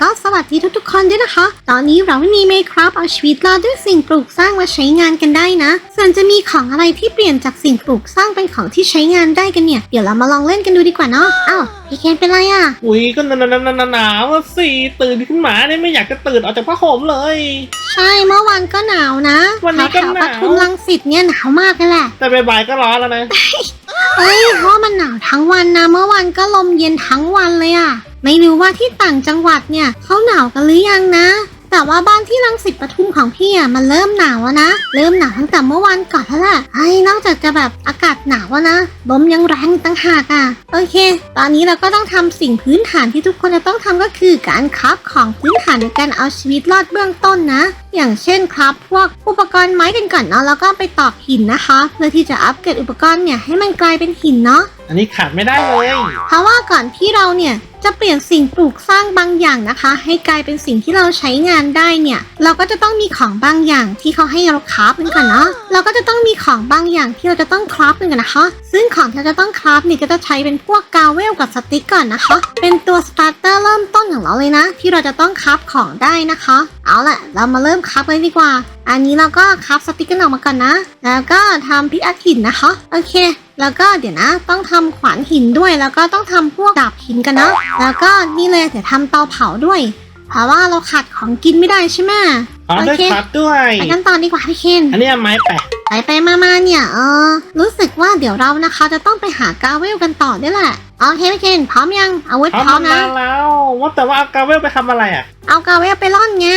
ก็สวัสดีทุกๆคนด้วยนะคะ ตอนนี้เราไม่มีเมคครับเอาชีวิตรอดด้วยสิ่งปลูกสร้างมาใช้งานกันได้นะ ส่วนจะมีของอะไรที่เปลี่ยนจากสิ่งปลูกสร้างเป็นของที่ใช้งานได้กันเนี่ย เดี๋ยวเรามาลองเล่นกันดูดีกว่าเนาะอ้าวพี่เคนเป็นไรอะ อุ้ยก็หนาวหนาวหนาวสิตื่นขึ้นมาเนี่ยไม่อยากจะตื่นออกจากผ้าห่มเลย ใช่เมื่อวานก็หนาวนะวันนี้ก็หนาวทุมรังสิตเนี่ยหนาวมากเลยแหละ แต่บ่ายๆก็ร้อนแล้วนะเอ้ยเพราะมันหนาวทั้งวันนะ เมื่อวานก็ลมเย็นทั้งวันเลยอะ ไม่รู้ว่าที่ต่างจังหวัดเนี่ยเขาหนาวกันหรือยังนะ แต่ว่าบ้านที่รังสิตปทุมของพี่อะมันเริ่มหนาวแล้วนะ เริ่มหนาวตั้งแต่เมื่อวานก่อนแล้วแหละไอ้นอกจากจะแบบอากาศหนาวนะลมยังแรงตั้งหากอะ โอเค ตอนนี้เราก็ต้องทำสิ่งพื้นฐานที่ทุกคนจะต้องทำก็คือการคราฟของพื้นฐานในการเอาชีวิตรอดเบื้องต้นนะ อย่างเช่นครับ พวกอุปกรณ์ไม้กันก่อนเนาะแล้วก็ไปตอกหินนะคะ เพื่อที่จะอัปเกรดอุปกรณ์เนี่ยให้มันกลายเป็นหินเนาะอันนี้ขาดไม่ได้เลย เพราะว่าก่อนที่เราเนี่ยจะเปลี่ยนสิ่งปลูกสร้างบางอย่างนะคะ ให้กลายเป็นสิ่งที่เราใช้งานได้เนี่ย เราก็จะต้องมีของบางอย่างที่เขาให้เราคราฟกันก่อนเนาะเราก็จะต้องมีของบางอย่างที่เราจะต้องคราฟกันก่อนนะคะ ซึ่งของที่เราจะต้องคราฟเนี่ยก็จะใช้เป็นพวกกาวเวลกับสติ๊กก่อนนะคะ เป็นตัวสตาร์เตอร์เริ่มต้นของเราเลยนะ ที่เราจะต้องคราฟของได้นะคะเอาละเรามาเริ่มคราฟเลยดีกว่า อันนี้เราก็คราฟสติ๊กกันออกมาก่อนนะ แล้วก็ทำพิกอัดหินนะคะ โอเค แล้วก็เดี๋ยวนะ ต้องทำขวานหินด้วย แล้วก็ต้องทำพวกดาบหินกันเนาะแล้วก็นี่เลยเดี๋ยวทำเตาเผาด้วย เพราะว่าเราขาดของกินไม่ได้ใช่ไหมอ๋อโอด้วยเคขาดด้วย ไปกันต่อดีกว่าพี่เคน อันนี้เอาไม้แปะไปไปมามาเนี่ยเออรู้สึกว่าเดี๋ยวเรานะคะจะต้องไปหากาเวลกันต่อด้วยแหละโอเคพี่เคนพร้อมยังอาวุธพร้อมพร้อมมานะนานแล้วว่าแต่ว่าเอากาเวลไปทำอะไรอะ เอากาเวลไปล่อนไง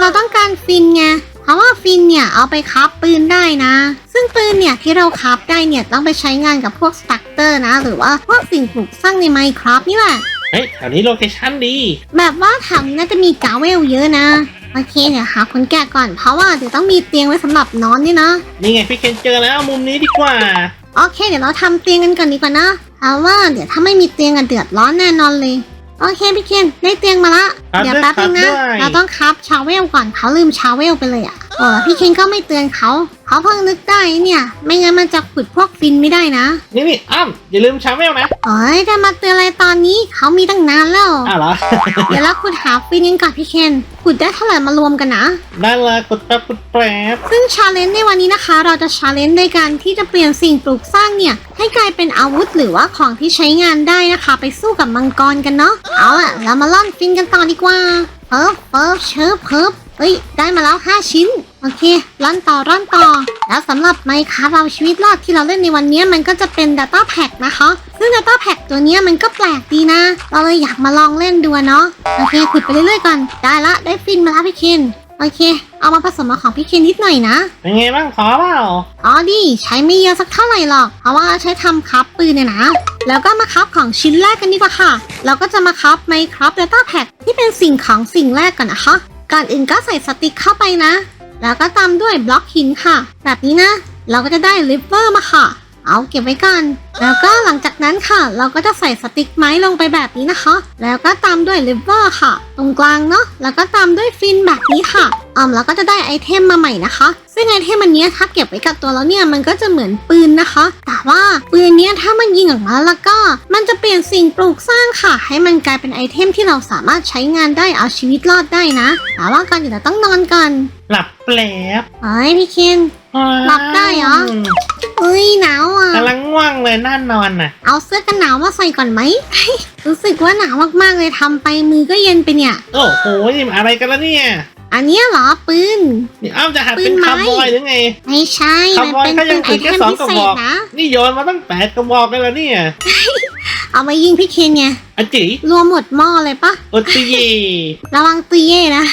เราต้องการฟินไงเพราะว่าฟินเนี่ยเอาไปคับปืนได้นะ ซึ่งปืนเนี่ยที่เราคับได้เนี่ยต้องไปใช้งานกับพวกสตักเตอร์นะ หรือว่าพวกสิ่งปลูกสร้างในไมค์ครับนี่แหละ เฮ้ยแถวนี้โลเคชั่นดี แบบว่าแถวนี้น่าจะมีกาเวลเยอะนะ โอเคเดี๋ยวหาคนแก่ก่อนเพราะว่าเดี๋ยวต้องมีเตียงไว้สำหรับนอนด้วยนะ นี่ไงพี่เคนเจอแล้วมุมนี้ดีกว่า โอเค เดี๋ยวเราทำเตียงกันก่อนดีกว่านะเพราะว่าเดี๋ยวถ้าไม่มีเตียงกันเดือดร้อนแน่นอนเลย โอเคพี่เคนได้เตียงมาละ ครับเดี๋ยวด้วยแป๊บนึงครันะบด้วย เราต้องคับชาวเวลก่อนเขาลืมชาวเวลไปเลยอะ่ะโอ้แล้วพี่เคนก็ไม่เตือนเขา เขาเพิ่งนึกได้เนี่ย ไม่งั้นมันจะขุดพวกฟินไม่ได้นะ นี่นี่อ้ำอย่าลืมชาเวลนะเอ้ยจะมาเตือนอะไรตอนนี้เขามีตั้งนานแล้ว อ้าวเหรอ เดี๋ยวเราขุดหาฟินกันก่อนพี่เคนขุดได้เท่าไหร่มารวมกันนะ ได้เลยกดแป๊บกดแป๊บซึ่งชาเลนจ์ในวันนี้นะคะ เราจะชาเลนจ์ในการที่จะเปลี่ยนสิ่งปลูกสร้างเนี่ย ให้กลายเป็นอาวุธหรือว่าของที่ใช้งานได้นะคะ ไปสู้กับมังกรกันเนาะเอาล่ะเรามาล่อนฟินกันต่อดีกว่าเพิบเพิบเชิบเพิบ เฮ้ย ได้มาแล้ว 5 ชิ้น โอเคร่อนต่อร่อนต่อ แล้วสำหรับไมค์คาเราชีวิตรอดที่เราเล่นในวันนี้มันก็จะเป็น Data Pack นะคะ ซึ่ง Data Pack ตัวเนี้ยมันก็แปลกดีนะ เราเลยอยากมาลองเล่นดูอะเนาะ โอเคขุดไปเรื่อยๆก่อน ได้ละ ได้ฟินมาแล้วพี่เคนโอเค เอามาผสมกับของพี่เคนนิดหน่อยนะ เป็นไงบ้างพอเปล่า อ๋อดิใช้ไม่เยอะสักเท่าไหร่หรอก เพราะว่าใช้ทำคับปืนเนี่ยนะ แล้วก็มาคับของชิ้นแรกกันดีกว่าค่ะ เราก็จะมาคับไมครับเดต้าแพ็ที่เป็นสิ่งของสิ่งแรกก่อนนะคะ ก่อนอื่นก็ใส่สติ๊กเข้าไปนะ แล้วก็ตามด้วยบล็อกหินค่ะ แบบนี้นะ เราก็จะได้ลิฟเวอร์มาค่ะ เอาเก็บไว้ก่อน แล้วก็หลังจากนั้นค่ะ เราก็จะใส่สติ๊กไม้ลงไปแบบนี้นะคะ แล้วก็ตามด้วยลิฟเวอร์ค่ะ ตรงกลางเนาะ แล้วก็ตามด้วยฟินแบบนี้ค่ะอ๋อแล้วก็จะได้ไอเทมมาใหม่นะคะ ซึ่งไอเทมอันเนี้ยถ้าเก็บไว้กับตัวแล้วเนี่ยมันก็จะเหมือนปืนนะคะ แต่ว่าปืนเนี้ยถ้ามันยิงออกมาแล้วก็ มันจะเปลี่ยนสิ่งปลูกสร้างค่ะ ให้มันกลายเป็นไอเทมที่เราสามารถใช้งานได้เอาชีวิตรอดได้นะ แต่ว่าก่อนอื่นเราต้องนอนก่อนหลับแปลบเอ้ยพี่เคนหลับได้เหรอเอ้ยหนาวอะกำลังง่วงเลยน่านอนน่ะ เอาเสื้อกันหนาวมาใส่ก่อนไหม รู้สึกว่าหนาวมากๆเลยทำไปมือก็เย็นไปเนี่ย โอ้โหนี่มันอะไรกันแล้วเนี่ย อันเนี้ยเหรอปืน นี่อ้ำจะหัดเป็นปืนไม้คาร์บอยหรือไง ไม่ใช่คามันร์บอยเป็นเขายัปืงนไอถือเทแค่มสองพิกระเศบษอกนะ นี่โยนมาตั้งแปดกระบอกเลยแล้วเนี่ย เอามายิงพี่เคนไง อาจิรวมหมดหม้อเลยปะโอติเยระวังตีเย่นะ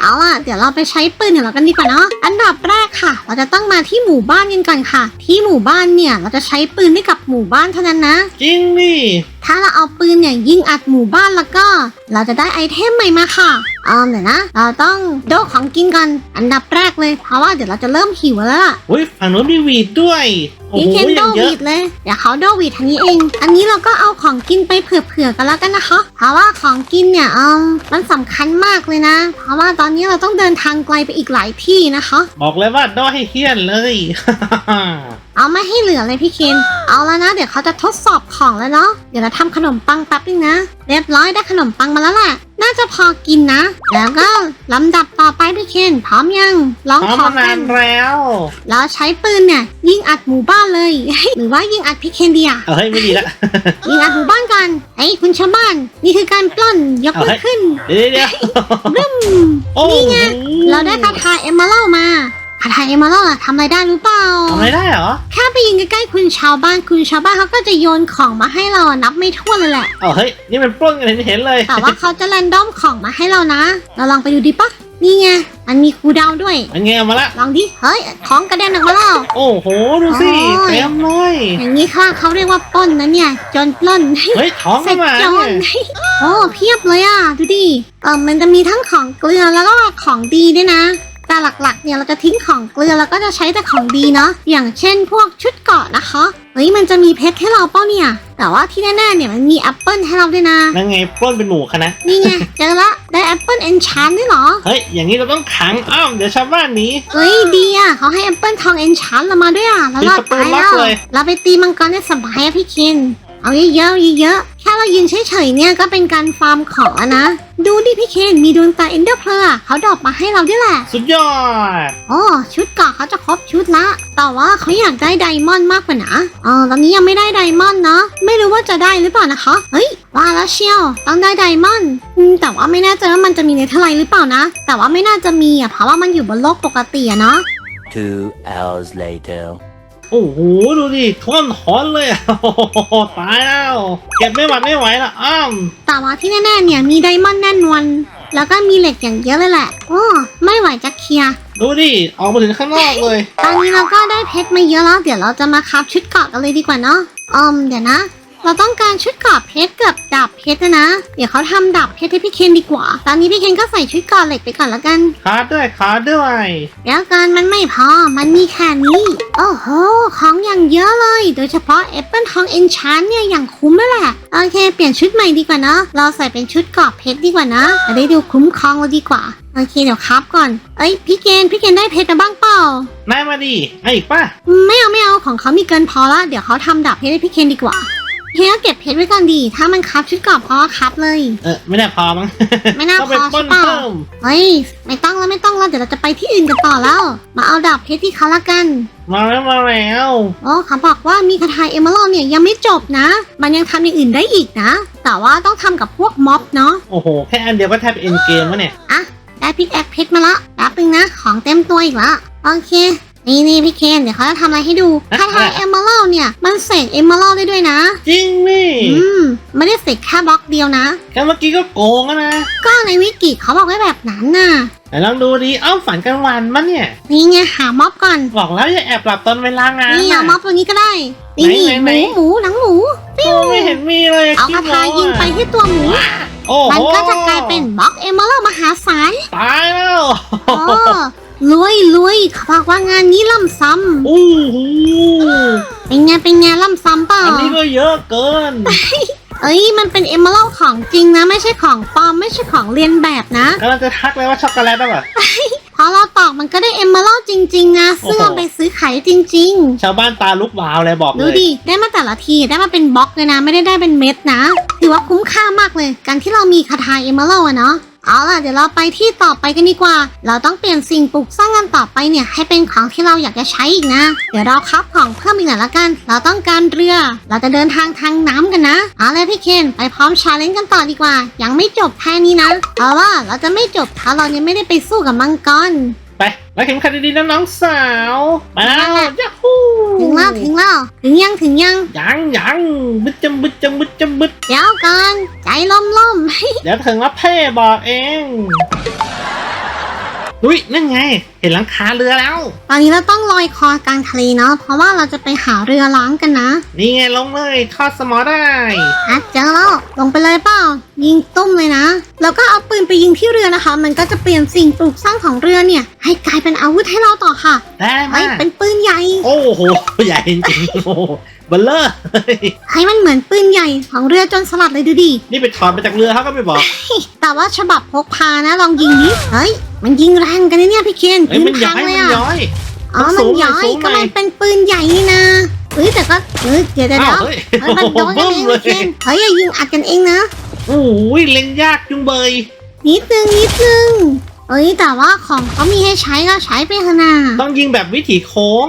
เอาล่ะ เดี๋ยวเราไปใช้ปืนของเรากันดีกว่าเนาะ อันดับแรกค่ะ เราจะต้องมาที่หมู่บ้านกันก่อนค่ะ ที่หมู่บ้านเนี่ยเราจะใช้ปืนได้กับหมู่บ้านเท่านั้นนะ จริงดิถ้าเราเอาปืนเนี่ยยิงอัดหมู่บ้านแล้วก็ เราจะได้ไอเทมใหม่มาค่ะเอาเดี๋ยวนะ เราต้องโดกของกินก่อนอันดับแรกเลย เพราะว่าเดี๋ยวเราจะเริ่มหิวแล้วล่ะอุ้ยฝั่งนู้นมีวีดด้วยโอ้พี่โหเคนอโดย่างเยวีอะดเลย เดี๋ยวเขาโดวีดทางนี้เอง อันนี้เราก็เอาของกินไปเผื่อๆกันแล้วกันนะคะ เพราะว่าของกินเนี่ยเออมันสำคัญมากเลยนะ เพราะว่าตอนนี้เราต้องเดินทางไกลไปอีกหลายที่นะคะ บอกเลยว่าด้อยให้เฮี้ยนเลย เอาไม่ให้เหลือเลยพี่เคนเอาแล้วนะ เดี๋ยวเขาจะทดสอบของแล้วเนาะเดี๋ยวเราทำขนมปังแป๊บนึงนะ เรียบร้อยได้ขนมปังมาแล้วแหละในน่าจะพอกินนะ แล้วก็ลำดับต่อไปพี่เคนพร้อมยังลองพร้อมขอมานากันนแล้วแล้วใช้ปืนเนี่ยยิงอัดหมู่บ้านเลย หรือว่ายิงอัดพี่เคนดีอะเอาเฮ้ยไม่ดีละ ยิงอัดหมู่บ้านกันไอ้ยคุณชาวบ้าน นี่คือการปล้นยกมือเอาให้ขึ้นเดี๋ยวเดี๋ยวบึ้ม โอ้โห นี่ไง เราได้คาถาเอมเมอรัลมาคาถาเอมเมอรัลอะทำอะไรได้รู้เปล่า ทำอะไรได้เหรอ แค่ไปยิงใกล้ๆคุณชาวบ้านคุณชาวบ้านเขาก็จะโยนของมาให้เราอะนับไม่ถ้วนเลยแหละเอาเฮ้ย นี่มันปล้นกันเห็นเลย แต่ว่าเขาจะแรนดอมของมาให้เรานะ เราลองไปดูดิปะนี่ไง มันมีคูลดาวน์ด้วยมันไงเอามาละ ลองดิ เฮ้ย ของกระเด็นออกมาแล้ว โอ้โห ดูสิโอ้ย เต็มเลย อย่างนี้ค่ะเขาเรียกว่าปล้นนะเนี่ยโจนปล้น เฮ้ย ท้องเสร็เข้าจมาโจเนี่ยรโอ้เพียบเลยอะ ดูดิเออมันจะมีทั้งของเกลือแล้วก็ของดีด้วยนะ แต่หลักๆ เนี่ยเราจะทิ้งของเกลือแล้วก็จะใช้แต่ของดีเนาะอย่างเช่นพวกชุดเกราะนะคะเฮ้ยมันจะมีเพชรให้เราเป้าเนี่ย แต่ว่าที่แน่ๆเนี่ยมันมีแอปเปิลให้เราด้วยนะนั่นไงปล้นเป็นหมูคะนะ นี่ไงเจอละได้แอปเปิลเอนชานด้วยเหรอเฮ้ย อย่างนี้เราต้องขังอ้อมเดี๋ยวชาวบ้านหนี้ เฮ้ยดีอะเขาให้แอปเปิลทองเอนชานเรามาด้วยอะแล้วเรามีประตูตายลัแล้บวเลยเราไปตีมังกรได้สบายอะพี่เคน เอาเยอะๆเยอะๆแค่เรายืนเฉยๆเนี่ยก็เป็นการฟาร์มของอะนะ ดูดิพี่เคนมีดวงตาเอนเดอร์เพลอะเขาดรอปมาให้เราด้วยแหละ สุดยอด โอ้ชุดเกราะเขาจะครบชุดละ แต่ว่าเขาอยากได้ไดมอนด์มากกว่านะเออตอนนี้ยังไม่ได้ไดมอนด์เนาะไม่รู้ว่าจะได้หรือเปล่านะคะ เฮ้ย ว่าแล้วเชียว ต้องได้ไดมอนด์อืมแต่ว่าไม่แน่ใจว่ามันจะมีในเท่าไหร่หรือเปล่านะ แต่ว่าไม่น่าจะมีอะเพราะว่ามันอยู่บนโลกปกติอะเนาะ Two hours later. โอ้โหดูดิท่อนถอนเลยอะโอ้โหตายแล้วเก็บไม่หวัดไม่ไหวละอ้อมแต่ว่าที่แน่ๆเนี่ยมีไดมอนด์แน่นอนแล้วก็มีเหล็กอย่างเยอะเลยแหละ โอ้ไม่ไหวจะเคลียร์ดูดิออกมาถึงข้างนอกเลย ตอนนี้เราก็ได้เพชรมาเยอะแล้ว เดี๋ยวเราจะมาคับชุดเกราะกันเลยดีกว่าเนาะอืมเดี๋ยวนะ เราต้องการชุดเกราะเพชรกับดาบเพชรนะนะ เดี๋ยวเขาทำดาบเพชรให้พี่เคนดีกว่า ตอนนี้พี่เคนก็ใส่ชุดเกราะเหล็กไปก่อนแล้วกัน ขาด้วยขาด้วยเดี๋ยวกันมันไม่พอ มันมีแค่นี้ โอ้โห ของอย่างเยอะเลย โดยเฉพาะแอปเปิลทองเอนชานเนี่ยอย่างคุ้มเลยแหละ โอเค เปลี่ยนชุดใหม่ดีกว่าเนอะเราใส่เป็นชุดเกราะเพชรดีกว่านะจะได้ดูคุ้มครองเราดีกว่า โอเค เดี๋ยวครับก่อน เอ้ย พี่เกณฑ์พี่เกณฑ์ได้เพชรมาบ้างเปล่า นายมาดิไอ้อีกป่ะไม่เอาไม่เอาของเขามีเกินพอละ เดี๋ยวเขาทำดาบเพชรให้พี่เคนดีกว่า เฮียเก็บเพชรไว้ก่อนดี ถ้ามันคับชุดเกราะพอคับเลย เออไม่ได้พอมั้ง ไม่น่าต้องพไปอปล้ใช่นเปล่าเพิ่มเฮ้ย ไม่ต้องแล้วไม่ต้องแล้วเดี๋ยวเราจะไปที่อื่นกันต่อแล้ว มาเอาดาบเพชรที่เขาละกัน มาแล้วมาแล้วโอ้เขาบอกว่ามีคาถาเอมเมอรัลเนี่ยยังไม่จบนะ มันยังทำอย่างอื่นได้อีกนะ แต่ว่าต้องทำกับพวกม็อบเนาะ โอ้โห แค่อันเดียวก็แทบเอ็นเกมแล้วเนี่ย อะ ได้พิกแอคเพชรมาละแป๊บนึงนะ ของเต็มตัวอีกละ โอเค นี่นี่พี่เคนเดี๋ยวเขาจะทำอะไรให้ดูอะคาถาอะเอมเมอรัลเนี่ย มันเสกเอมเมอรัลได้ด้วยนะ จริงนี่อืมไม่ได้เสกแค่บล็อกเดียวนะ แค่เมื่อกี้ก็โกงแล้วนะ ก็ในวิกิเขาบอกไว้แบบนั้นน่ะแต่ลองดูดิเอ้าฝันกลางวันมั้เนี่ย นี่ไงหาม็อบก่อน บอกแล้วอย่าแอบหลับตอนเวลางานนี่นะเอาม็อบตัวนี้ก็ได้ นี่ไหนหไหนมูหมูหนังหมูโอ้ไม่เห็นมีเลยเอาขี้คาโม้ถายิงไปที่ตัวหมูโอ้โหมันก็จะกลายเป็นบล็อกเอมเมอรัลมหาศาลตายแล้วโอ้ รวยรวยเขาบอกว่างานนี้ล่ำซ้โอ้โหำเป็นไงเป็นไงล่ำซ้ำเปล่าอันนี้ก็เยอะเกิน เอ้ยมันเป็นเอมเมอรัลของจริงนะ ไม่ใช่ของปลอมไม่ใช่ของเลียนแบบนะ กำลังจะทักเลยว่าช็อกโกแลตได้ป่ะพอเราตอกมันก็ได้เอมเมอรัลจริง ๆ นะซึ่งโอ้โหเอาไปซื้อขายจริง ชาวบ้านตาลุกวาวเลยบอกๆ เลดูย ดิ ได้มาแต่ละทีได้มาเป็นบล็อกเลยนะ ไม่ได้ได้เป็นเม็ดนะ ถือว่าคุ้มค่ามากเลย การที่เรามีคาถาเอมเมอรัลอะเนาะ เอาล่ะเดี๋ยวเราไปที่ต่อไปกันดีกว่า เราต้องเปลี่ยนสิ่งปลูกสร้างกันต่อไปเนี่ยให้เป็นของที่เราอยากจะใช้อีกนะ เดี๋ยวเราคับของเพิ่มอีกหน่อยละกัน เราต้องการเรือ เราจะเดินทางทางน้ำกันนะ เอาเลยพี่เคนไปพร้อมชาเลนจ์กันต่อดีกว่า ยังไม่จบแค่นี้นะเพราะว่าเราจะไม่จบถ้าเรายังไม่ได้ไปสู้กับมังกร แล้วเข็มขัดดีๆนะน้องสาวมาแล้วยาฮูถึงแล้วถึงแล้วถึงยังถึงยังยังยังบึดจำบึดจำบึดจำบึดเดี๋ยวก่อนใจล่มล่มเดี๋ยวถึงแล้วเพ่บอกเอง อุ้ยนั่นไง เห็นหลังคาเรือแล้ว ตอนนี้เราต้องลอยคอกลางทะเลเนาะเพราะว่าเราจะไปหาเรือล้างกันนะนี่ไงลงเลยทอดสมอได้อะเจอแล้วลงไปเลยเปล่า ยิงตุ้มเลยนะ แล้วก็เอาปืนไปยิงที่เรือนะคะ มันก็จะเปลี่ยนสิ่งปลูกสร้างของเรือเนี่ย ให้กลายเป็นอาวุธให้เราต่อค่ะได้มาเฮ้ยเป็นปืนใหญ่ โอ้โหใหญ่จริงๆโอ้โห เบลเลอร์ให้มันเหมือนปืนใหญ่ของเรือจนสลัดเลยดูดิ นี่ไปถอดมาจากเรือเขาก็ไม่บอก แต่ว่าฉบับพกพานะลองยิงนี้เฮ้ย มันยิงแรงกันนะเนี่ยพี่เคนเอ้ยปืมันนย้พัองยเลมัยนอะย้อยอ๋อสูมันงหน่ย้อยอยสูงหน่อยก็มันเป็นปืนใหญ่นี่นะเฮ้ยแต่ก็เฮ้ยเดี๋ยวเดี๋ยวอ้าเดี๋ยววเฮ้ยเฮ้ยมันโดนกันบึ้มเองเลพี่ยเคนเฮ้ยอย่ายิงอัดกันเองนะโอ้ยเล็งยากจุงเบยนิดนึงนิดนึง เอ้ยแต่ว่าของเขามีให้ใช้ก็ใช้ไปเถอะนะต้องยิงแบบวิถีโค้ง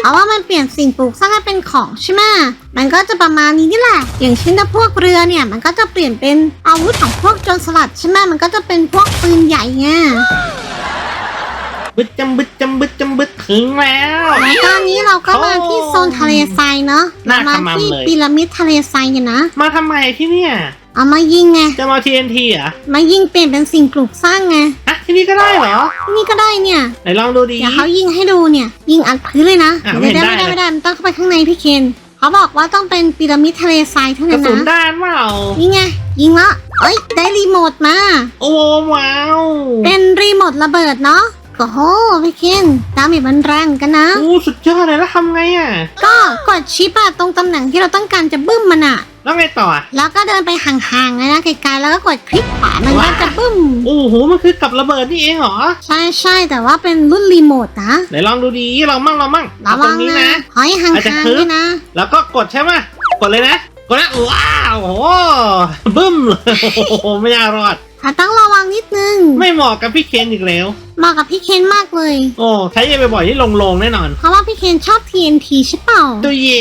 เพราะว่ามันเปลี่ยนสิ่งปลูกสร้างให้เป็นของใช่ไหมมันก็จะประมาณนี้นี่แหละ อย่างเช่นถ้าพวกเรือเนี่ย มันก็จะเปลี่ยนเป็นอาวุธของพวกโจรสลัดใช่ไหมมันก็จะเป็นพวกปืนใหญ่ไงบึดจำบึดจำบึดจำบึดถึงแล้วแล้วตอนนี้เราก็มาที่โซนทะเลทรายเนาะน่ามาขมำที่เลยพีระมิดทะเลทรายกันนะ มาทำไมที่เนี่ย เอามายิงไง จะมา TNT เหรอะมายิงเปลี่ยนเป็นสิ่งปลูกสร้างไงอะ ที่นี่ก็ได้เหรอนี่ก็ได้เนี่ย ไหนลองดูดี เดี๋ยวเขายิงให้ดูเนี่ย ยิงอัดพื้นเลยนะอะเดี๋ยวไม่ได้เห็นไม่ได้ได้เลย ไม่ได้มันต้องเข้าไปข้างในพี่เคนเขาบอกว่าต้องเป็นพีระมิดทะเลทรายเท่ากระนั้นสุนนะด้านเปล่านี่ไงยิงละเอ้ยได้รีโมทมา โอ้ว้าวเป็นรีโมทระเบิดเนาะโอ้โหพี่เคนดาเมจมันแรงกันนะ โอ้สุดยอดเลยแล้วทำไงอะก็กดชิปอะตรงตำแหน่งที่เราต้องการจะบึ้มมันอะ แล้วไงต่ออะแล้วก็เดินไปห่างๆเลยนะไกลๆแล้วก็กดคลิกขวามันก็ว้าวจะบึ้ม โอ้โห มันคือกับระเบิดนี่เองเหรอ ใช่ใช่แต่ว่าเป็นรุ่นรีโมทนะไหนลองดูดีเรามั่งเรามั่งระเอาตวัรงงนี้นะนะหอยห่างอาจจะๆคึบด้วยนะ แล้วก็กดใช่ไหมกดเลยนะ กดนะว้าวโอ้โหบึ้มเลยโอ้โหไม่น่ารอดแต่ต้องระวังนิดนึง ไม่เหมาะกับพี่เคนอีกแล้วเหมาะกับพี่เคนมากเลย โอ้ใช้เยบ่อยๆที่ลงๆแน่นอน เพราะว่าพี่เคนชอบ TNT ใช่เปล่าตัวเย่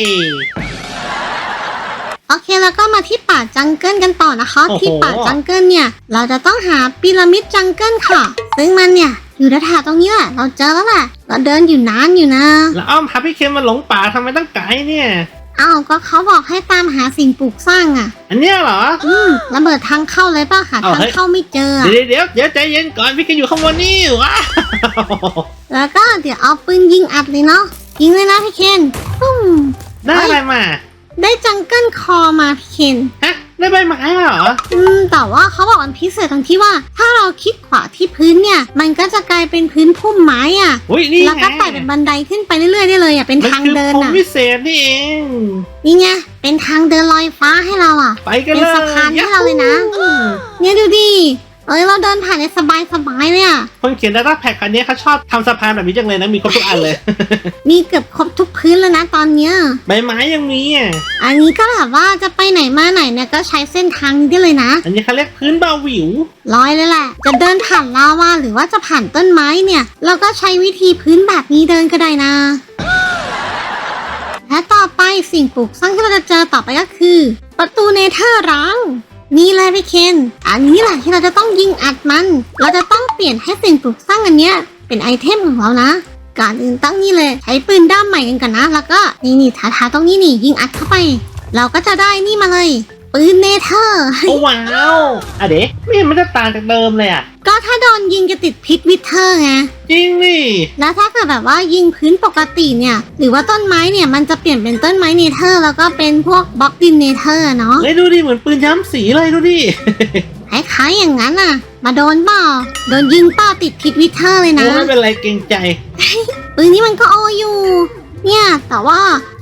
โอเคแล้วก็มาที่ป่าจังเกิลกันต่อนะคะ โอ้โห ที่ป่าจังเกิลเนี่ย เราจะต้องหาพีระมิดจังเกิลค่ะ ซึ่งมันเนี่ย อยู่แถวๆตรงนี้แหละ เราเจอแล้วแหละเราเดินอยู่นานอยู่นะ แล้วอ้อมพาพี่เคนมาหลงป่าทำไมต้องไกลเนี่ยอ้าวก็เขาบอกให้ตามหาสิ่งปลูกสร้างอะอันเนี้ยเหรอ อืมระเบิดทางเข้าเลยป่ะหาเอาทางเฮ้ย เข้าไม่เจออะ เดี๋ยวเดี๋ยวเดี๋ยวใจเย็นก่อนพี่เคนอยู่ข้างบนนี่ว้าวแล้วก็เดี๋ยวเอาปืนยิงอัดเลยเนาะยิงเลยนะพี่เคนปุ้ม ได้อะไรมา ได้จังเกิลคอมาพี่เคนฮะได้ใบไม้มาเหรอ อืม แต่ว่าเขาบอกมันพิเศษตรงที่ว่า ถ้าเราคลิกขวาที่พื้นเนี่ย มันก็จะกลายเป็นพื้นพุ่มไม้อะ อุ้ยนี่แล้วไงก็ไต่เป็นบันไดขึ้นไปเรื่อยๆได้เลยอะ เป็นมันทางคือเดินผมอะวิเศษนี่เองนี่ไงเป็นทางเดินลอยฟ้าให้เราอะ ไปกันเป็นเลยสะพานให้เราเลยนะ เนี่ยดูดิ เอ้ยเราเดินผ่านในสบายสบายๆเลยอะคนเขียน Data Pack อันนี้เขาชอบทำสะพานแบบนี้จังเลยนะ มีครบทุกอันเลย มีเกือบครบทุกพื้นแล้วนะตอนเนี้ย ใบไม้ยังมีอะ อันนี้ก็แบบว่าจะไปไหนมาไหนเนี่ยก็ใช้เส้นทางนี้ได้เลยนะ อันนี้เขาเรียกพื้นเบาหวิวลอยเลยแหละ จะเดินผ่านลาวาหรือว่าจะผ่านต้นไม้เนี่ย เราก็ใช้วิธีพื้นแบบนี้เดินก็ได้นะ และต่อไปสิ่งปลูกสร้างที่เราจะเจอต่อไปก็คือ ประตูเนเธอร์ร้าง นี่เลยพี่เคน อันนี้แหละที่เราจะต้องยิงอัดมัน เราจะต้องเปลี่ยนให้สิ่งปลูกสร้างอันเนี้ยเป็นไอเทมของเรานะก่อนอื่นตั้งนี่เลยใช้ปืนด้ามใหม่กันก่อนนะ แล้วก็นี่นี่ทาทาๆตรงนี้นี่ยิงอัดเข้าไป เราก็จะได้นี่มาเลย ปืนเนเธอร์ โอ้ว้าวอะเด็ไม่เห็นมันจะต่างจากเดิมเลยอะ ก็ถ้าโดนยิงจะติดพิษวิเทอร์ไง จริงนี่แล้วถ้าเกิดแบบว่ายิงพื้นปกติเนี่ย หรือว่าต้นไม้เนี่ยมันจะเปลี่ยนเป็นต้นไม้เนเธอร์ แล้วก็เป็นพวกบล็อกดินเนเธอร์เนาะเลยดูดิเหมือนปืนย้ำสีเลยดูดิ คล้ายๆอย่างนั้นอะ มาโดนเปล่าโดนยิงเป้าติดพิษวิเทอร์เลยนะโอ้ไม่เป็นไรเกรงใจ ปืนนี้มันก็โออยู่ เนี่ย แต่ว่า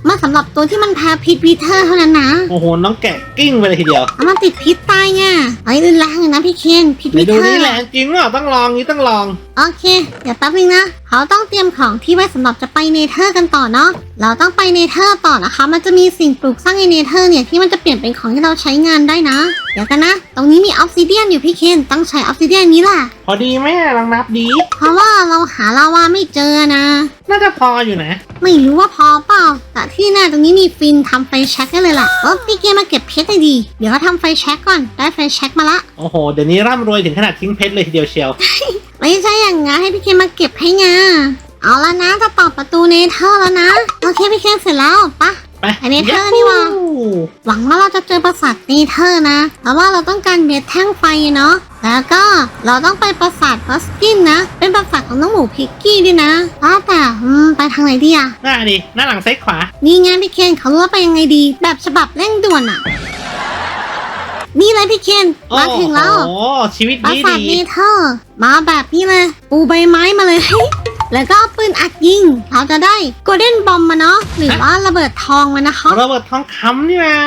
มันสำหรับตัวที่มันแพ้พิษวิเทอร์เท่านั้นนะโอ้โห น้องแกะกิ้งไปเลยทีเดียวถ้ามันติดพิษตายไงเฮ้ยรุนแรงอยู่นะพี่เคนพิษไปวิดูเทอนี่ร์แหละจริงว่าต้องลองนี้ต้องลอง โอเค เดี๋ยวแป๊บนึงนะเขาต้องเตรียมของที่ไว้สำหรับจะไปเนเธอร์กันต่อเนาะเราต้องไปเนเธอร์ต่อนะคะ มันจะมีสิ่งปลูกสร้างในเนเธอร์เนี่ยที่มันจะเปลี่ยนเป็นของที่เราใช้งานได้นะ เดี๋ยวกันนะ ตรงนี้มีออฟซิเดียนอยู่พี่เคนต้องใช้ออฟซิเดียนนี้แหละพอดีไหมลองนับดี เพราะว่าเราหาลาวาไม่เจอนะ น่าจะพออยู่นะ ไม่รู้ว่าพอเปล่าแต่ที่แน่ตรงนี้มีฟินทำไฟแช็กได้เลยล่ะเออพี่เกมมาเก็บเพชรได้ดี เดี๋ยวเขาทำไฟแช็กก่อน ได้ไฟแช็กมาละ โอ้โห เดี๋ยวนี้ร่ำรวยถึงขนาดทิ้งเพชรเลยทีเดียวเชียว ไม่ใช่อย่างงั้นให้พี่เคนมาเก็บให้ไงเอาละนะจะต่อประตูเนเธอร์แล้วนะ โอเคพี่เคนเสร็จแล้วปะไปอันนี้เธอนี่หว่าหวังว่าเราจะเจอปราสาทเนเธอร์นะ เพราะว่าเราต้องการเบียดแท่งไฟเนาะ แล้วก็เราต้องไปปราสาทบัสกินนะ เป็นปราสาทของน้องหมูพิกกี้ด้วยนะว่าแต่อืมไปทางไหนดีอะหน้าดิหน้าหลังซ้ายขวา นี่ไงพี่เคนเขารู้ว่าไปยังไงดี แบบฉบับเร่งด่วนอะนี่เลยพี่เคนมาถึงแล้วโอ้โหชีวิตปราดีสาทดีเนเธอร์มาแบบนี้เลย ปูใบไม้มาเลย แล้วก็เอาปืนอัดยิง เราจะได้โกลเด้นบอมมาเนาะหรือว่าระเบิดทองมานะคะ ระเบิดทองคำนี่นะ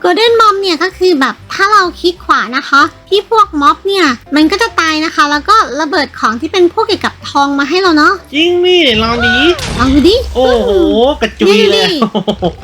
โกลเด้นบอมเนี่ยก็คือแบบถ้าเราคลิกขวานะคะ ที่พวกม็อบเนี่ย มันก็จะตายนะคะ แล้วก็ระเบิดของที่เป็นพวกเกี่ยวกับทองมาให้เราเนาะจริงนี่ลองดี ลองดูดิโอ้โหกระจุยเลยนี่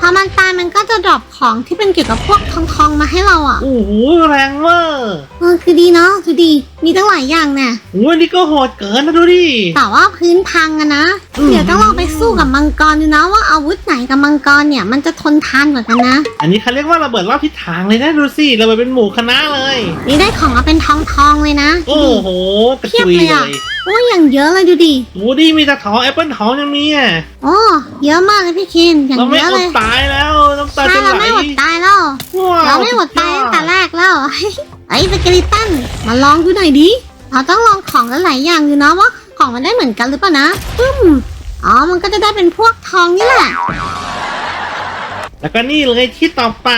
พอมันตายมันก็จะดรอปของที่เป็นเกี่ยวกับพวกทองทองๆมาให้เราอะโอ้โหแรงเวอร์เออคือดีเนาะดูดี มีตั้งหลายอย่างแน่โอ้ยนี่ก็โหดเกินนะดูดิแต่ว่าพื้นพังอะนะอืมเดี๋ยวต้องลองไปสู้กับมังกรดูนะว่าอาวุธไหนกับมังกรเนี่ย มันจะทนทานกว่ากันนะ อันนี้เขาเรียกว่าระเบิดรอบทิศทางเลยนะดูสิระเบิดเป็นหมู่คณะเลย นี่ได้ของมาเป็นทองทองๆเลยนะโอ้โหกระเพียบจุยเลยเลอะยโอ้ยอย่างเยอะเลยดูดิดูดิมีแต่ทองแอปเปิลทองยังมีอะโอ้เยอะมากเลยพี่เคนอย่างเราไม่เยอะอเลดยตายแล้วน้ำตาใช่จะไหลเราไม่อดตายแล้ว ว้วเราไม่อดตายตั้งแต่แรกแล้ว ไอ้สเกลิตันมาลองดูหน่อยดิเราต้องลองของหลายๆอย่างดูนะว่าของมันได้เหมือนกันหรือเปล่านะปึ้มอ๋อมันก็จะได้เป็นพวกทองนี่แหละ แล้วก็นี่เลยที่ต่อไป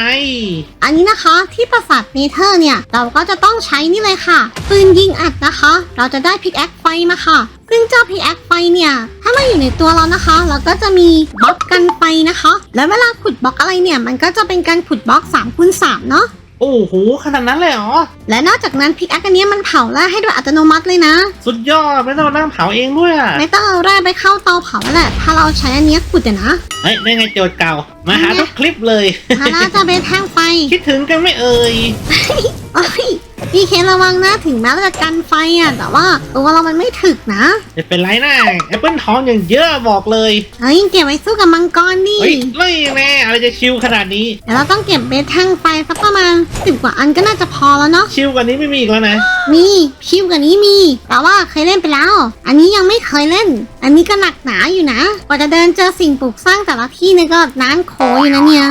อันนี้นะคะที่ปราสาทเนเธอร์เนี่ย เราก็จะต้องใช้นี่เลยค่ะ ปืนยิงอัดนะคะ เราจะได้พิกแอคไฟมาค่ะ ซึ่งเจ้าพิกแอคไฟเนี่ย ถ้ามาอยู่ในตัวเรานะคะ เราก็จะมีบล็อกกันไฟนะคะ แล้วเวลาขุดบล็อกอะไรเนี่ย มันก็จะเป็นการขุดบล็อก3คูณ3เนาะ โอ้โหขนาดนั้นเลยเหรอ และนอกจากนั้นพิกแอคอันเนี้ยมันเผาแร่ให้ด้วยอัตโนมัติเลยนะ สุดยอดไม่ต้องมานั่งเผาเองด้วยอะไม่ต้องเอาแร่ไปเข้าเตาเผาแหละ ถ้าเราใช้อันเนี้ยขุดอะนะ เฮ้ยได้ไงโจทย์เก่า มาหาทุกคลิปเลยถ้าเราจะเป็นแท่งไฟ คิดถึงกันไม่เอ่ย โอ้ย พี่เคนระวังนะถึงแม้เราจะกันไฟอะ แต่ว่าตัวเรามันไม่ถึกนะไม่เป็นไรนะแอปเปิลทองอย่างเยอะบอกเลยเฮ้ยเก็บไว้สู้กับมังกรดิเฮ้ยไม่แน่อะไรจะชิวขนาดนี้เดี๋ยวเราต้องเก็บเบสแท่งไฟสักประมาณสิบกว่าอันก็น่าจะพอแล้วเนาะชิวกว่านี้ไม่มีอีกแล้วนะ มีคิวกับนี้มี แต่ว่าเคยเล่นไปแล้ว อันนี้ยังไม่เคยเล่น อันนี้ก็หนักหนาอยู่นะกว่าจะเดินเจอสิ่งปลูกสร้างแต่ละที่เนี่ยก็น้ำโขอยู่นะเนี่ย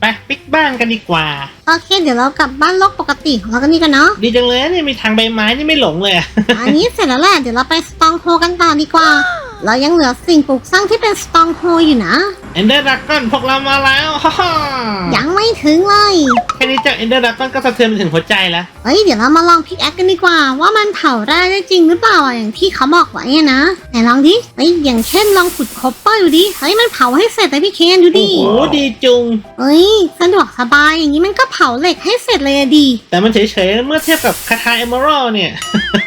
ไปปิกบ้านกันดีกว่า โอเค เดี๋ยวเรากลับบ้านโลกปกติของเรากันนี่กันเนาะดีจังเลยนะเนี่ยมีทางใบไม้นี่ไม่หลงเลยอะ อันนี้เสร็จแล้วแหละเดี๋ยวเราไปสตองโฮกันต่อดีกว่า เรายังเหลือสิ่งปลูกสร้างที่เป็นสตองโฮอยู่นะ เอนเดอร์ดักกอนพวกเรามาแล้วฮ่าฮ่ายังไม่ถึงเลย แค่นี้เจ้าเอนเดอร์ดักกอนก็สะเทือนไปถึงหัวใจแล้วเฮ้ยเดี๋ยวเรามาลองพิกแอคกันดีกว่า ว่ามันเผาแร่ได้จริงหรือเปล่าอะอย่างที่เขาบอกไว้อะนะไหนลองดิเฮ้ยอย่างเช่นลองขุดคอปเปอร์ดูดิเฮ้ยมันเผาให้เสร็จเลยพี่เคนดูโอ้ดิโหดีจุงเฮ้ยสะดวกสบายอย่างนี้มันก็เผาเหล็กให้เสร็จเลยอะดีแต่มันเฉยๆเมื่อเทียบกับคาถาเอเมอรัลเนี่ย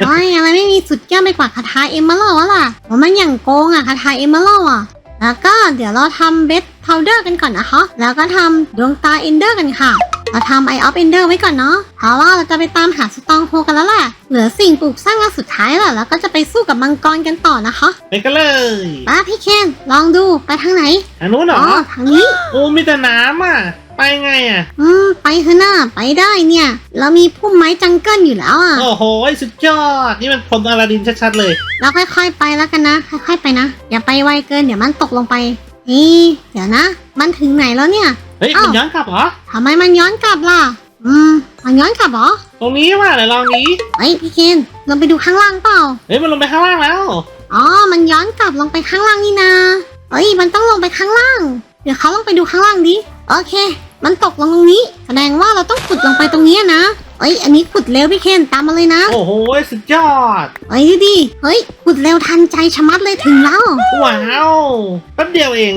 โอ้ยอะไรไม่มีสุดยอดไปกว่าคาถาเอมเมอรัลล่ะว่ามันอย่างโกงอะคาถาเอมเมอรัลอะ แล้วก็เดี๋ยวเราทำเบสพาวเดอร์กันก่อนนะคะ แล้วก็ทำดวงตาเอนเดอร์กันค่ะ เราทำไอออฟเอนเดอร์ไว้ก่อนเนาะ เพราะว่าเราจะไปตามหาสตองโฮกันแล้วแหละ เหลือสิ่งปลูกสร้างอันสุดท้ายแล้วแล้วก็จะไปสู้กับมังกรกันต่อนะคะไปกันเลยป้าพี่เคนลองดูไปทางไหนอันนู้นเหรอ๋ออทางนี้โอ้มีแต่น้ำอะ ไปไงอะ อืมไปเถอะหน้าไปได้เนี่ย เรามีพุ่มไม้จังเกิลอยู่แล้วอะ โอ้โห สุดยอด นี่มันพรมอลาดินชัดๆเลย เราค่อยๆไปแล้วกันนะ ค่อยๆไปนะ อย่าไปไวเกินเดี๋ยวมันตกลงไป นี่ เดี๋ยวนะ มันถึงไหนแล้วเนี่ย เฮ้ย อ้าว มันย้อนกลับเหรอ ทำไมมันย้อนกลับล่ะ อืม มันย้อนกลับเหรอ ตรงนี้ว่าเดี๋ยวลองนี้ เฮ้ยพี่เคนลงไปดูข้างล่างเปล่า เฮ้ย มันลงไปข้างล่างแล้ว อ๋อ มันย้อนกลับลงไปข้างล่างนี่นาเฮ้ย มันต้องลงไปข้างล่าง เดี๋ยวเขาลงไปดูข้างล่างดิ โอเค มันตกลงตรงนี้ แสดงว่าเราต้องขุดลงไปตรงนี้นะเอ้ย อันนี้ขุดเร็วพี่เคนตามมาเลยนะ โอ้โห สุดยอดเฮ้ยดูดิเฮ้ย ขุดเร็วทันใจชะมัดเลยถึงแล้ว ว้าวแป๊บเดียวเอง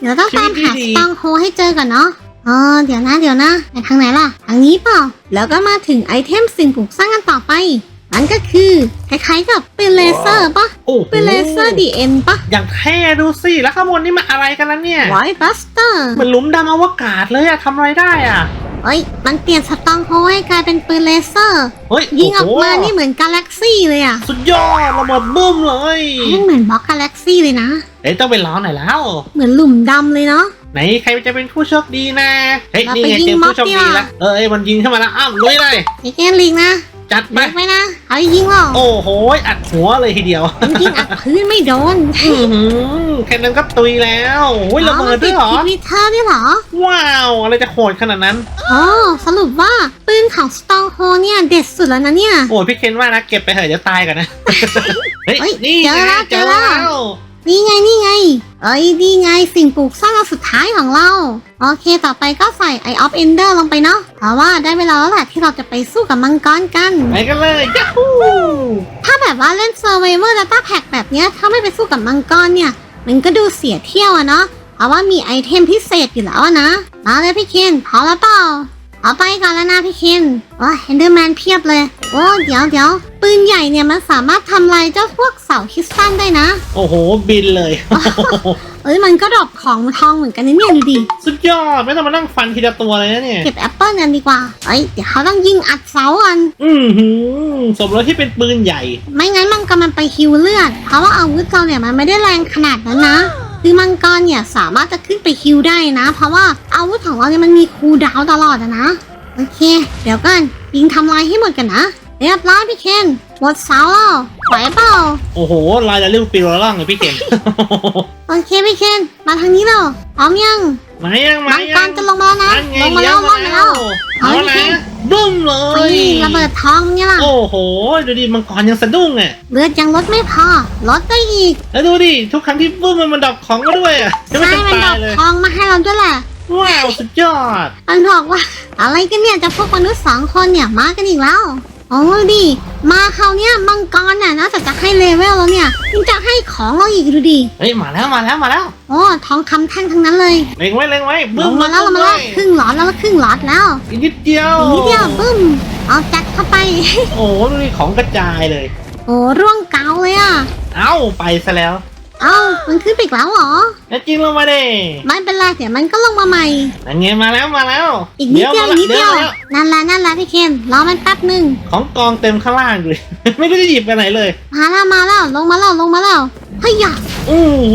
เดี๋ยวต้องตามหาชีวิตดีสๆตองโฮให้เจอก่อนเนาะเออเดี๋ยวนะ เดี๋ยวนะไปทางไหนล่ะ ทางนี้เปล่า แล้วก็มาถึงไอเทมสิ่งปลูกสร้างกันต่อไป นั่นก็คือคล้ายๆกับปืนเลเซอร์ปะโอ้โหปืนเลเซอร์ดีเอ็นปะอย่างแท้ดูสิ แล้วข้างบนนี่มันอะไรกันแล้วเนี่ยไวบัสเตอร์มันหลุมดำอวกาศเลยอะทำอะไรได้อะเฮ้ย มันเปลี่ยนสตองโฮให้กลายเป็นปืนเลเซอร์เฮ้ยยิงออกโโหมานี่เหมือนกาแล็กซี่เลยอะสุดยอดระเบิดบึ้มเลยมันเหมือนบล็อกกาแล็กซี่เลยนะเฮ้ยต้องไปล้อหน่อยแล้ว เหมือนหลุมดำเลยเนาะไหนใครจะเป็นผู้โชคดีนะ เฮ้ยเรานี่ไปไงยิงเจอม็อบผู้โชคดีดีกว่าแล้วเออเอ้ยมันยิงเข้ามาแล้วอ้าวลุยเลยไอแกนลิงนะ จัดไปเล็กไว้นะ เอายิงเปล่าโอ้โห อัดหัวเลยทีเดียวยิงอัดพื้นไม่โดนอื้อหือแค่นั้นก็ตุยแล้วโอ้ยระเบิดด้วยเหรอทวิตเตอร์ด้วยเหรอ ว้าว อะไรจะโหดขนาดนั้น อ๋อ สรุปว่าปืนของสตองโฮเนี่ยเด็ดสุดแล้วนะเนี่ย โอ้ยพี่เคนว่านะเก็บไปเถอะเดี๋ยวตายก่อนนะ เฮ้ย เฮ้ยนี่เจอไงแล้วเจอเจอแล้แล้ว ว นี่ไงนี่ไง เอ้ยนี่ไงสิ่งปลูกสร้างอันสุดท้ายของเรา โอเคต่อไปก็ใส่ไอออฟเอนเดอร์ลงไปเนาะ เพราะว่าได้เวลาแล้วแหละที่เราจะไปสู้กับมังกรกัน ไปกันเลยยัฮู ถ้าแบบว่าเล่น Survivor Data Pack แบบเนี้ยถ้าไม่ไปสู้กับมังกรเนี่ย มันก็ดูเสียเที่ยวอะเนาะเพราะว่ามีไอเทมพิเศษอยู่แล้วอะนะมาเลยพี่เคนพร้อมแล้วเปล่าเอาไปก่อนแล้วนะพี่เคนโอ้เฮนเดอร์แมนเพียบเลย โอ้เดี๋ยวเดี๋ยวปืนใหญ่เนี่ยมันสามารถทำลายเจ้าพวกเสาคริสตัลได้นะ โอ้โห บินเลย เอ้ยมันก็ดรอปของทองเหมือนกันนะเนี่ยดูดิ สุดยอด ไม่ต้องมานั่งฟันทีละตัวเลยนะเนี่ย เก็บแอปเปิลกันดีกว่า เอ้ยเดี๋ยวเขาต้องยิงอัดเสากัน อือหือสมรสที่เป็นปืนใหญ่ ไม่งั้นมังกรมันไปฮิวเลือด เพราะว่าอาวุธเราเนี่ยมันไม่ได้แรงขนาดนั้นนะคือมังกรเนี่ยสามารถจะขึ้นไปฮิวได้นะ เพราะว่าอาวุธของเราเนี่ยมันมีคูลดาวน์ตลอดอะนะ โอเค เดี๋ยวกันยิงทำลายให้หมดกันนะ เรียบร้อยพี่เคนหมดเสาแล้ว ไหวเปล่า โอ้โห ลายจะเรียกปีโรล่างเลยพี่เก่ง โอเคพี่เคนมาทางนี้แล้วพร้อมยังมายังมามังยักรจะลงมาแล้วนะ นั่นไงลงมาแล้วลงมาแล้วเอาเอานะพี่บึ้มเลปีย ระเบิดทองเนี่ยล่ะ โอ้โห ดูดิ มังกรยังสะดุ้งอะ เลือดยังลดไม่พอ ลดได้อีกแล้วดูดิ ทุกครั้งที่บึ้มมันมันดับของมาด้วยอะจะไม่ใช่ต้องมันดตาอยกเลย ทองมาให้เราด้วยแหละ ว้าว สุดยอด มันบอกว่า อะไรกันเนี่ยจะพวกมนุษย์สองคนเนี่ยมากันอีกแล้วโอ้ดิ มาคราวเนี้ยมังกรน่ะนอกจากจะให้เลเวลแล้วเนี่ยยังจะให้ของเราอีกดูดิเฮ้ยมาแล้วมาแล้วมาแล้วโอ้ทองคำแท่งทั้งนั้นเลยเล็งไว้เล็งไว้ลบึ้มงมาแล้วลงมาแล้วครึ่งหลอดแล้วครึ่งหลอดแล้วอีกนิดเดียวอีกนิดเดียวบึ้มเอาจัดเข้าไป โอ้โหดูดิของกระจายเลย โอ้ร่วงเกาเลยอะเอ้าไปซะแล้ว เอ้ามันขึ้นไปอีกแล้วเหรอ แล้วจริงลงมาเด้ไม่เป็นไรเดี๋ยวมันก็ลงมาใหม่นั่นไงมาแล้วมาแล้วอีกนิดเดียวอีกนิดเดียวมาแล้วนั่นแหละนั่นแหละพี่เคนรอมันแป๊บหนึ่งของกองเต็มข้างล่างเลย ไม่รู้จะหยิบไปไหนเลย มาแล้วมาแล้วลงมาแล้วลงมาแล้วเฮ้ยยะโอ้โห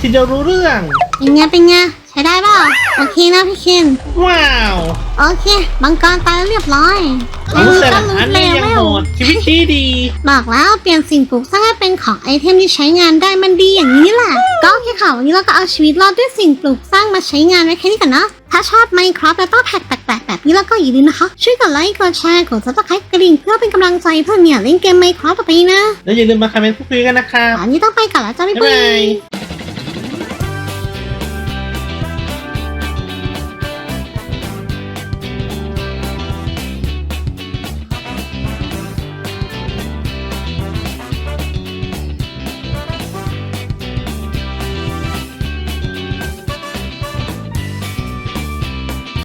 ทีเดียวรู้เรื่องเป็นไงเป็นไง ใช้ได้เปล่าโอเคนะพี่เคนว้าวโอเคมังกรตายแล้วเรียบร้อยอันรู้นี้แต่ก็ละรู้อันเลนี้ยังเวโหลดชีวิตดีดี บอกแล้วเปลี่ยนสิ่งปลูกสร้างให้เป็นของไอเทมที่ใช้งานได้มันดีอย่างนี้แหละ ก็โอเคค่ะวันนี้เราก็เอาชีวิตรอดด้วยสิ่งปลูกสร้างมาใช้งานไว้แค่นี้ก่อนนะถ้าชอบ Minecraft แล้วก็แพ็กแปลกๆแบบนี้แล้วก็อย่าลืมนะคะ ช่วยกดไลค์ กดแชร์ กด subscribe กระดิ่งเพื่อเป็นกำลังใจเพื่อเนี่ยเล่นเกม Minecraft ต่อไปนะ แล้วอย่าลืมมาคอมเมนต์พูดคุยกันนะครับอันนี้ต้องไปก่อนแล้วจ้าบ๊ายบ๊ายบาบายย